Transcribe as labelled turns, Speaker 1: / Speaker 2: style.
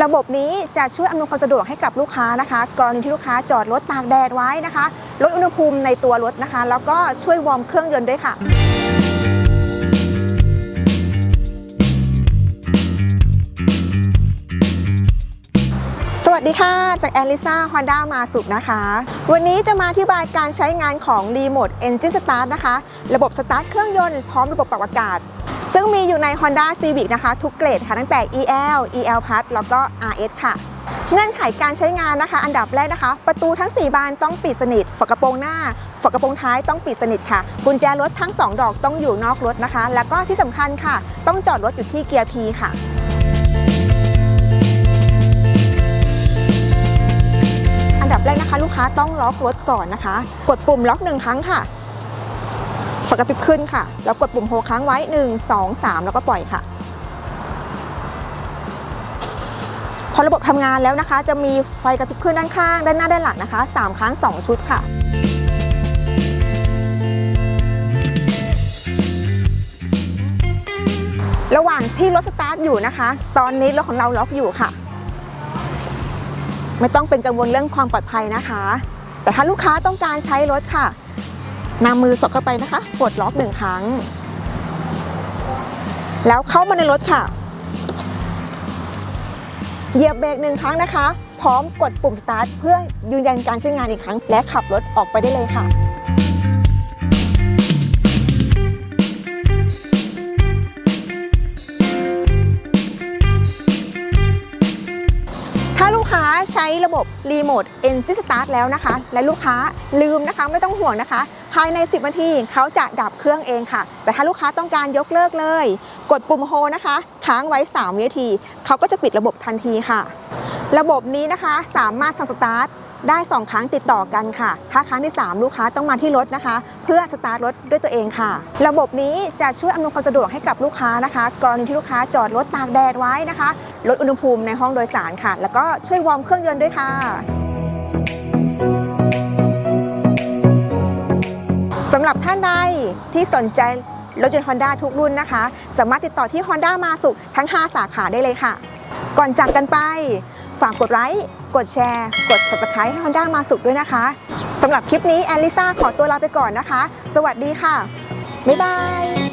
Speaker 1: ระบบนี้จะช่วยอำนวยความสะดวกให้กับลูกค้านะคะ กรณีที่ลูกค้าจอดรถตากแดดไว้นะคะ ลดอุณหภูมิในตัวรถนะคะ แล้วก็ช่วยวอร์มเครื่องยนต์ด้วยค่ะ สวัสดีค่ะ จากแอลิซาฮอนด้ามาสุขนะคะ วันนี้จะมาอธิบายการใช้งานของรีโมท Engine Start นะคะ ระบบสตาร์ทเครื่องยนต์พร้อมระบบปรับอากาศ ซึ่งมีอยู่ใน Honda Civic นะคะ ทุกเกรดค่ะ ตั้งแต่ EL EL Plus แล้วก็ RS ค่ะ เงื่อนไขการใช้งานนะคะ อันดับแรกนะคะ ประตูทั้ง 4 บานต้องปิดสนิท ฝากระโปรงหน้า ฝากระโปรงท้ายต้องปิดสนิทค่ะ กุญแจรถทั้ง 2 ดอกต้องอยู่นอกรถนะคะ แล้วก็ที่สำคัญค่ะ ต้องจอดรถอยู่ที่เกียร์ P ค่ะ ต้องล็อกรถก่อนนะคะ กดปุ่มล็อกหนึ่งครั้งค่ะฝากระพริบขึ้นค่ะ แล้วกดปุ่มโฮค้างไว้ 1 2 3 แล้วก็ปล่อยค่ะ พอระบบทำงานแล้วนะคะ จะมีไฟกระพริบขึ้นด้านข้าง ด้านหน้าด้านหลังนะคะ 3 ครั้ง 2 ชุดค่ะระหว่างที่รถสตาร์ทอยู่นะคะ ตอนนี้รถของเราล็อกอยู่ค่ะ ไม่ต้องเป็นกังวลเรื่องความปลอดภัยนะคะ แต่ถ้าลูกค้าต้องการใช้รถค่ะนำมือสอดเข้าไปนะคะกดล็อกหนึ่งครั้ง แล้วเข้ามาในรถค่ะ เหยียบเบรกหนึ่งครั้งนะคะ พร้อมกดปุ่มสตาร์ทเพื่อยืนยันการใช้งานอีกครั้ง และขับรถออกไปได้เลยค่ะาใช้ระบบรีโมท Engine Start แล้วนะคะ และลูกค้าลืมนะคะไม่ต้องห่วงนะคะ ภายใน 10 นาทีเขาจะดับเครื่องเองค่ะ แต่ถ้าลูกค้าต้องการยกเลิกเลย กดปุ่มโฮนะคะ ค้างไว้3วินาที เขาก็จะปิดระบบทันทีค่ะ ระบบนี้นะคะสามารถสั่งสตาร์ท ได้ 2 ครั้งติดต่อกันค่ะ ถ้าครั้งที่ 3 ลูกค้าต้องมาที่รถนะคะ เพื่อสตาร์ทรถด้วยตัวเองค่ะ ระบบนี้จะช่วยอำนวยความสะดวกให้กับลูกค้านะคะ กรณีที่ลูกค้าจอดรถตากแดดไว้นะคะ ลดอุณหภูมิในห้องโดยสารค่ะ แล้วก็ช่วยวอร์มเครื่องยนต์ด้วยค่ะสำหรับท่านใดที่สนใจรถยนต์ Honda ทุกรุ่นนะคะ สามารถติดต่อที่ Honda มาสุขทั้ง 5 สาขาได้เลยค่ะ ก่อนจากกันไป ฝากกดไลค์ กดแชร์ กด subscribe ให้ Honda มาสุขด้วยนะคะสำหรับคลิปนี้แอลิซ่าขอตัวลาไปก่อนนะคะ สวัสดีค่ะ บ๊ายบาย